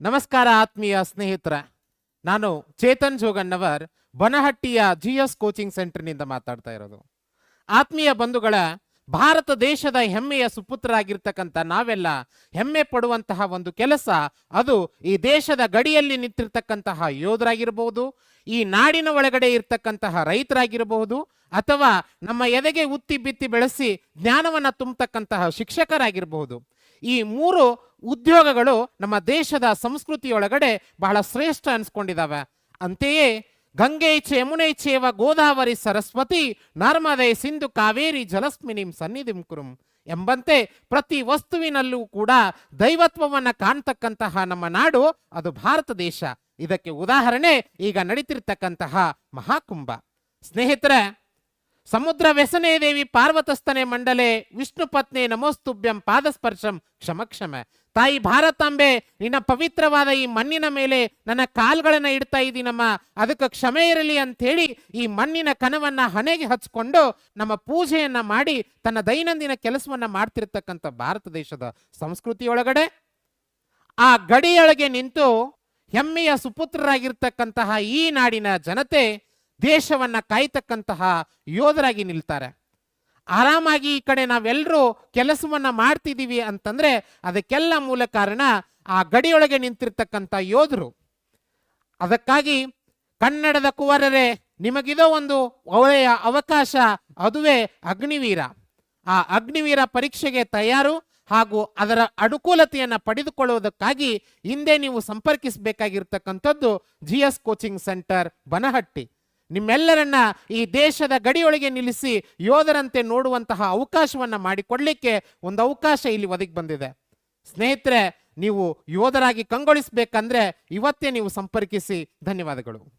ನಮಸ್ಕಾರ ಆತ್ಮೀಯ ಸ್ನೇಹಿತರ. ನಾನು ಚೇತನ್ ಜೋಗಣ್ಣವರ್, ಬನಹಟ್ಟಿಯ ಜಿ ಎಸ್ ಕೋಚಿಂಗ್ ಸೆಂಟರ್ನಿಂದ ಮಾತಾಡ್ತಾ ಇರೋದು. ಆತ್ಮೀಯ ಬಂಧುಗಳ, ಭಾರತ ದೇಶದ ಹೆಮ್ಮೆಯ ಸುಪುತ್ರರಾಗಿರ್ತಕ್ಕಂಥ ನಾವೆಲ್ಲ ಹೆಮ್ಮೆ ಪಡುವಂತಹ ಒಂದು ಕೆಲಸ ಅದು ಈ ದೇಶದ ಗಡಿಯಲ್ಲಿ ನಿಂತಿರ್ತಕ್ಕಂತಹ ಯೋಧರಾಗಿರಬಹುದು ಈ ನಾಡಿನ ಒಳಗಡೆ ಇರ್ತಕ್ಕಂತಹ ರೈತರಾಗಿರಬಹುದು ಅಥವಾ ನಮ್ಮ ಎದೆಗೆ ಉತ್ತಿ ಬಿತ್ತಿ ಬೆಳೆಸಿ ಜ್ಞಾನವನ್ನ ತುಂಬತಕ್ಕಂತಹ ಶಿಕ್ಷಕರಾಗಿರಬಹುದು. ಈ ಮೂರು ಉದ್ಯೋಗಗಳು ನಮ್ಮ ದೇಶದ ಸಂಸ್ಕೃತಿಯೊಳಗಡೆ ಬಹಳ ಶ್ರೇಷ್ಠ ಅನ್ಸ್ಕೊಂಡಿದ್ದಾವೆ ಅಂತೆಯೇ ಗಂಗೆ ಚ ಯಮುನೆ ಚೇವ ಗೋದಾವರಿ ಸರಸ್ವತಿ, ನರ್ಮದೆ ಸಿಂಧು ಕಾವೇರಿ ಜಲಸ್ಮಿನಿಂ ಸನ್ನಿಧಿಂ ಕುರುಂ ಎಂಬಂತೆ ಪ್ರತಿ ವಸ್ತುವಿನಲ್ಲೂ ಕೂಡ ದೈವತ್ವವನ್ನ ಕಾಣ್ತಕ್ಕಂತಹ ನಮ್ಮ ನಾಡು ಅದು ಭಾರತ ದೇಶ. ಇದಕ್ಕೆ ಉದಾಹರಣೆ ಈಗ ನಡೀತಿರ್ತಕ್ಕಂತಹ ಮಹಾಕುಂಭ. ಸ್ನೇಹಿತರೆ ಸಮುದ್ರ ವ್ಯಸನೇ ದೇವಿ ಪಾರ್ವತಸ್ಥನೆ ಮಂಡಲೆ, ವಿಷ್ಣು ಪತ್ನಿ ನಮೋಸ್ತುಭ್ಯಂ ಪಾದಸ್ಪರ್ಶಂ ಕ್ಷಮ ಕ್ಷಮೆ ತಾಯಿ ಭಾರತಾಂಬೆ, ನಿನ್ನ ಪವಿತ್ರವಾದ ಈ ಮಣ್ಣಿನ ಮೇಲೆ ನನ್ನ ಕಾಲ್ಗಳನ್ನ ಇಡ್ತಾ ಇದ್ದೀನಮ್ಮ ಅದಕ್ಕೆ ಕ್ಷಮೆ ಇರಲಿ ಅಂಥೇಳಿ ಈ ಮಣ್ಣಿನ ಕನವನ್ನ ಹಣೆಗೆ ಹಚ್ಕೊಂಡು ನಮ್ಮ ಪೂಜೆಯನ್ನ ಮಾಡಿ ತನ್ನ ದೈನಂದಿನ ಕೆಲಸವನ್ನ ಮಾಡ್ತಿರ್ತಕ್ಕಂಥ ಭಾರತ ದೇಶದ ಸಂಸ್ಕೃತಿಯೊಳಗಡೆ ಆ ಗಡಿಯೊಳಗೆ ನಿಂತು ಹೆಮ್ಮೆಯ ಸುಪುತ್ರರಾಗಿರ್ತಕ್ಕಂತಹ ಈ ನಾಡಿನ ಜನತೆ ದೇಶವನ್ನ ಕಾಯ್ತಕ್ಕಂತಹ ಯೋಧರಾಗಿ ನಿಲ್ತಾರೆ. ಆರಾಮಾಗಿ ಈ ಕಡೆ ನಾವೆಲ್ಲರೂ ಕೆಲಸವನ್ನ ಮಾಡ್ತಿದ್ದೀವಿ ಅಂತಂದ್ರೆ ಅದಕ್ಕೆಲ್ಲ ಮೂಲ ಕಾರಣ ಆ ಗಡಿಯೊಳಗೆ ನಿಂತಿರ್ತಕ್ಕಂಥ ಯೋಧರು. ಅದಕ್ಕಾಗಿ ಕನ್ನಡದ ಕುವರರೇ, ನಿಮಗಿದೋ ಒಂದು ಒಳ್ಳೆಯ ಅವಕಾಶ, ಅದುವೇ ಅಗ್ನಿವೀರ. ಆ ಅಗ್ನಿವೀರ ಪರೀಕ್ಷೆಗೆ ತಯಾರು ಹಾಗೂ ಅದರ ಅನುಕೂಲತೆಯನ್ನು ಪಡೆದುಕೊಳ್ಳುವುದಕ್ಕಾಗಿ ಹಿಂದೆ ನೀವು ಸಂಪರ್ಕಿಸಬೇಕಾಗಿರ್ತಕ್ಕಂಥದ್ದು G S coaching centre Banahatti. ನಿಮ್ಮೆಲ್ಲರನ್ನ ಈ ದೇಶದ ಗಡಿಯೊಳಗೆ ನಿಲ್ಲಿಸಿ ಯೋಧರಂತೆ ನೋಡುವಂತಹ ಅವಕಾಶವನ್ನ ಮಾಡಿಕೊಡ್ಲಿಕ್ಕೆ ಒಂದು ಅವಕಾಶ ಇಲ್ಲಿ ಒದಗಿ ಬಂದಿದೆ. ಸ್ನೇಹಿತರೆ, ನೀವು ಯೋಧರಾಗಿ ಕಂಗೊಳಿಸ್ಬೇಕಂದ್ರೆ ಇವತ್ತೇ ನೀವು ಸಂಪರ್ಕಿಸಿ. ಧನ್ಯವಾದಗಳು.